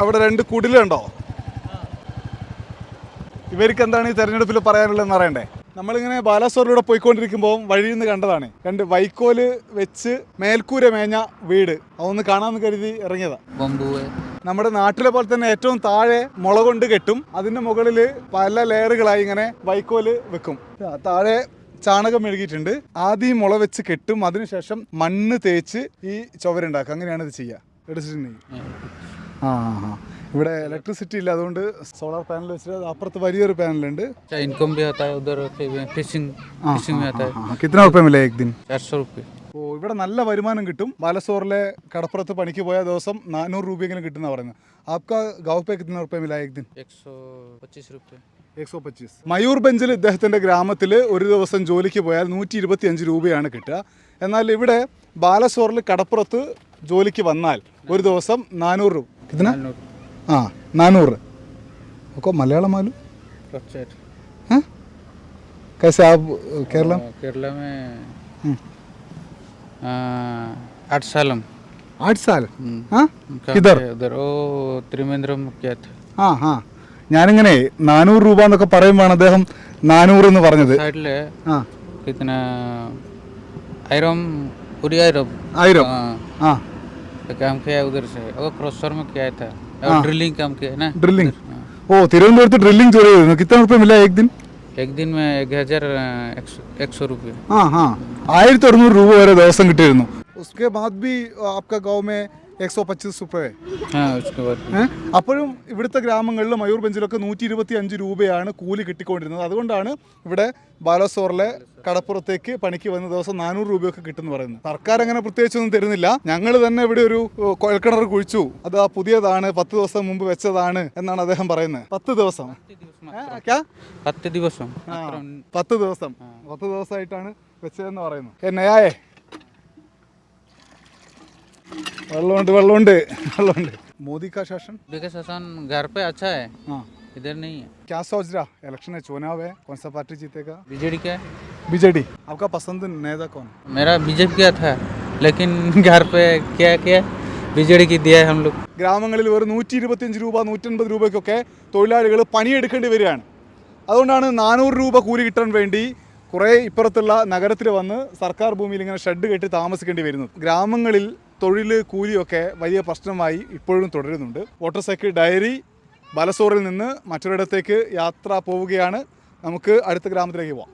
അവിടെ രണ്ട് കുടിലുണ്ടോ? ഇവർക്ക് എന്താണ് ഈ തെരഞ്ഞെടുപ്പിൽ പറയാനുള്ളതെന്ന് അറിയണ്ടേ? നമ്മളിങ്ങനെ ബാലാസോറിലൂടെ പോയിക്കൊണ്ടിരിക്കുമ്പോൾ വഴിയിൽ നിന്ന് കണ്ടതാണ്. രണ്ട് വൈക്കോൽ വെച്ച് മേൽക്കൂര മേഞ്ഞ വീട്. അതൊന്ന് കാണാമെന്ന് കരുതി ഇറങ്ങിയതാ. നമ്മുടെ നാട്ടിലെ പോലെ തന്നെ ഏറ്റവും താഴെ മുള കൊണ്ട് കെട്ടും. അതിന്റെ മുകളിൽ പല ലെയറുകളായി ഇങ്ങനെ വൈക്കോൽ വെക്കും. താഴെ ചാണകം മെഴുകിയിട്ടുണ്ട്. ആദ്യം മുള വെച്ച് കെട്ടും. അതിനുശേഷം മണ്ണ് തേച്ച് ഈ ചുവരുണ്ടാക്കുക. അങ്ങനെയാണ് ഇത് ചെയ്യുക. എടുത്തിട്ടുണ്ടെങ്കിൽ. ഇവിടെ ഇലക്ട്രിസിറ്റി ഇല്ല അതുകൊണ്ട് സോളാർ പാനൽ വെച്ചിട്ട് അപ്പുറത്ത് വലിയൊരു പാനലുണ്ട് ഉണ്ട്. उधर ഓ ഇവിടെ നല്ല വരുമാനം കിട്ടും. ബാലസോറിലെ കടപ്പുറത്ത് പണിക്ക് പോയ ദിവസം നാനൂറ് രൂപയെങ്കിലും കിട്ടുന്ന പറഞ്ഞു ആപ്കാ ഗാവ് പേ കിത്തുന്ന ഏകദിൻ एक എക്സോ പച്ചീസ്. മയൂർ ബെഞ്ചിൽ ഇദ്ദേഹത്തിന്റെ ഗ്രാമത്തിൽ ഒരു ദിവസം ജോലിക്ക് പോയാൽ നൂറ്റി ഇരുപത്തി അഞ്ച് രൂപയാണ് കിട്ടുക. എന്നാൽ ഇവിടെ ബാലസോറിൽ കടപ്പുറത്ത് ജോലിക്ക് വന്നാൽ ഒരു ദിവസം നാനൂറ് രൂപ. കിട്ടുന്ന नानूर ആ നാനൂറ് ഒക്കെ മലയാളം മാലു वेबसाइट हाँ कैसे आप केरला केरला में हम्म। आ, आठ सालम आठ साल हम्म। हाँ काम किधर किया उधर ओ त्रिवेंद्रम किया था ആ ആ ഞാനിങ്ങനെ നാനൂറ് രൂപ എന്നൊക്കെ പറയുമ്പോഴാണ് അദ്ദേഹം നാനൂറ് എന്ന് പറഞ്ഞത് साइड ले ആ कितना आयरम पूरी आयरम ആയിരം हाँ ആ तो काम किया है उधर से और क्रॉसर में किया था और ड्रिलिंग काम किया है ना ड्रिलिंग ओ तिरुवनंतपुरम ड्रिलिंग जो है, कितना रुपए मिला एक दिन एक दिन में एक हजार एक सौ रुपये हाँ हाँ ആയിരത്തി അറുന്നൂറ് രൂപ വരെ ദിവസം കിട്ടിയിരുന്നു उसके बाद भी आपका गांव में എക്സോ പച്ചീസ് സുപ്പേ അപ്പോഴും ഇവിടുത്തെ ഗ്രാമങ്ങളിൽ മയൂർബഞ്ചിലൊക്കെ നൂറ്റി ഇരുപത്തി അഞ്ച് രൂപയാണ് കൂലി കിട്ടിക്കൊണ്ടിരുന്നത്. അതുകൊണ്ടാണ് ഇവിടെ ബാലസോറിലെ കടപ്പുറത്തേക്ക് പണിക്ക് വന്ന ദിവസം നാനൂറ് രൂപയൊക്കെ കിട്ടുമെന്ന് പറയുന്നത്. സർക്കാർ അങ്ങനെ പ്രത്യേകിച്ചൊന്നും തരുന്നില്ല. ഞങ്ങൾ തന്നെ ഇവിടെ ഒരു കുഴൽക്കിണർ കുഴിച്ചു. അത് ആ പുതിയതാണ് പത്ത് ദിവസം മുമ്പ് വെച്ചതാണ് എന്നാണ് അദ്ദേഹം പറയുന്നത്. പത്ത് ദിവസം. പത്ത് ദിവസം പത്ത് ദിവസം. പത്ത് ദിവസമായിട്ടാണ് വെച്ചതെന്ന് പറയുന്നു. എന്നയായേ വെള്ളമുണ്ട് വെള്ളമുണ്ട് വെള്ളമുണ്ട് മോദി കാ ശാസൻ देखिए शासन घर पे अच्छा है हाँ इधर नहीं है क्या सोच रहा इलेक्शन है चुनाव है कौन सा पार्टी जीतेगा बीजेडी क्या है बीजेडी आपका पसंद नेता कौन मेरा बीजेपी का था लेकिन घर पे क्या किया बीजेडी की दिया है हम लोग ഗ്രാമങ്ങളിൽ ഒരു നൂറ്റി ഇരുപത്തിയഞ്ച് രൂപ നൂറ്റൻപത് രൂപയ്ക്കൊക്കെ തൊഴിലാളികൾ പണിയെടുക്കേണ്ടി വരികയാണ് അതുകൊണ്ടാണ് നാനൂറ് രൂപ കൂലി കിട്ടാൻ വേണ്ടി കുറേ ഇപ്പുറത്തുള്ള നഗരത്തിൽ വന്ന് സർക്കാർ ഭൂമിയിൽ ഇങ്ങനെ ഷെഡ് കെട്ടി താമസിക്കേണ്ടി വരുന്നത് ഗ്രാമങ്ങളിൽ തൊഴിൽ കൂലിയൊക്കെ വലിയ പ്രശ്നമായി ഇപ്പോഴും തുടരുന്നുണ്ട്. വോട്ടർ സൈക്കിൾ ഡയറി ബാലസോറിൽ നിന്ന് മറ്റൊരിടത്തേക്ക് യാത്ര പോവുകയാണ്. നമുക്ക് അടുത്ത ഗ്രാമത്തിലേക്ക് പോവാം.